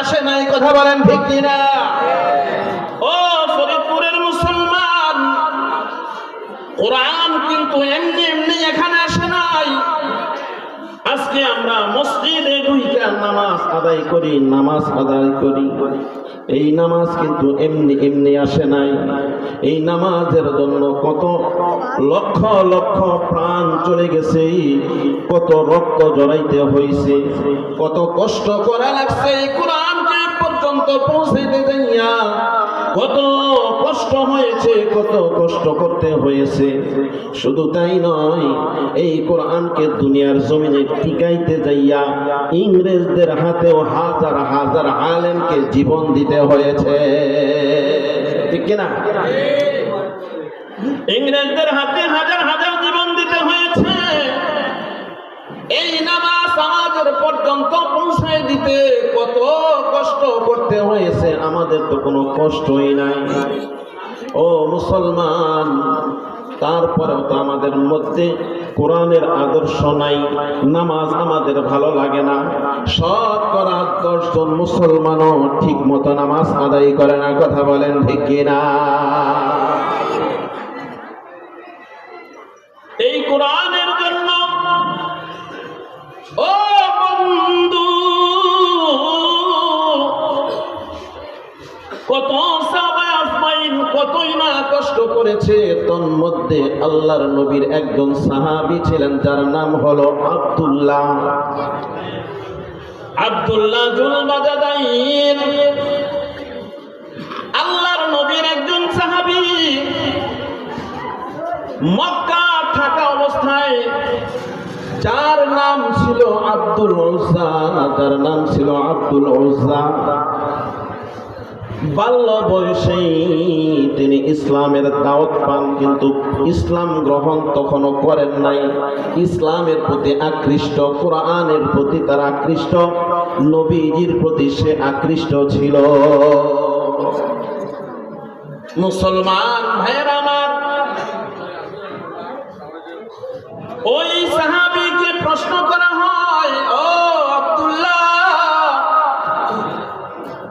আসে নাই, কথা বলেন ঠিক কিনা? ও ফরিদপুরের মুসলমান, কোরআন কিন্তু এমনি এমনি এখানে আসে নাই। আজকে আমরা মসজিদে নামাজ আদায় করি, নামাজ আদায় করি। এই নামাজ কিন্তু এমনি এমনি আসে নাই। এই নামাজের জন্য কত লক্ষ লক্ষ প্রাণ চলে গেছে, কত রক্ত জড়াইতে হয়েছে, কত কষ্ট করা লাগছে। এই কোরআনকে পর্যন্ত পৌঁছাইতে যাইয়া কত কষ্ট হয়েছে, কত কষ্ট করতে হয়েছে। শুধু তাই নয়, এই কোরআনকে দুনিয়ার জমিনে টিকাইতে যাইয়া ইংরেজদের হাতেও হাজার হাজার আলেমকে জীবন দিতে হয়েছে। ঠিক কিনা? ইংরেজদের হাতে হাজার হাজার এই নামাজ আমাদের পর্যন্ত পৌঁছায় দিতে কত কষ্ট করতে হয়েছে, আমাদের তো কোনো কষ্টই নাই। ও মুসলমান, তারপরেও তো আমাদের মধ্যে কোরআনের আদর্শ নাই, নামাজ আমাদের ভালো লাগে না। শতকরা দশজন মুসলমানও ঠিক মতো নামাজ আদায় করে না, কথা বলেন ঠিক কিনা? এই কোরআনের করেছে, তন্মধ্যে আল্লাহর নবীর একজন সাহাবী ছিলেন, যার নাম হলো আব্দুল্লাহ। আল্লাহর নবীর একজন সাহাবী। মক্কা থাকা অবস্থায়, যার নাম ছিল আব্দুল ওজা যার নাম ছিল আব্দুল ওজা বাল্য বয়সেই তিনি ইসলামের দাওয়াত পান, কিন্তু ইসলাম গ্রহণ তখনও করেন নাই। ইসলামের প্রতি আকৃষ্ট, কোরআনের প্রতি তার আকৃষ্ট, নবীজির প্রতি সে আকৃষ্ট ছিল। মুসলমান ভাইয়ের আমার, ওই সাহাবীকে প্রশ্ন করা হয়, ও আব্দুল্লাহ,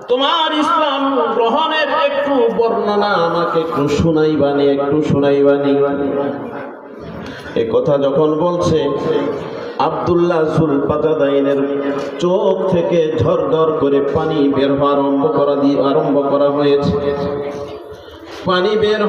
তোমার ইসলাম একটু বর্ণনা আমাকে একটু শোনাইবানি একটু শোনাইবানি। এ কথা যখন বলছে, আবদুল্লাহ সুলপাতাদাইনের চোখ থেকে ঝরঝর করে পানি বের হওয়া আরম্ভ করা দিয়ে আরম্ভ করা হয়েছে। পানি বের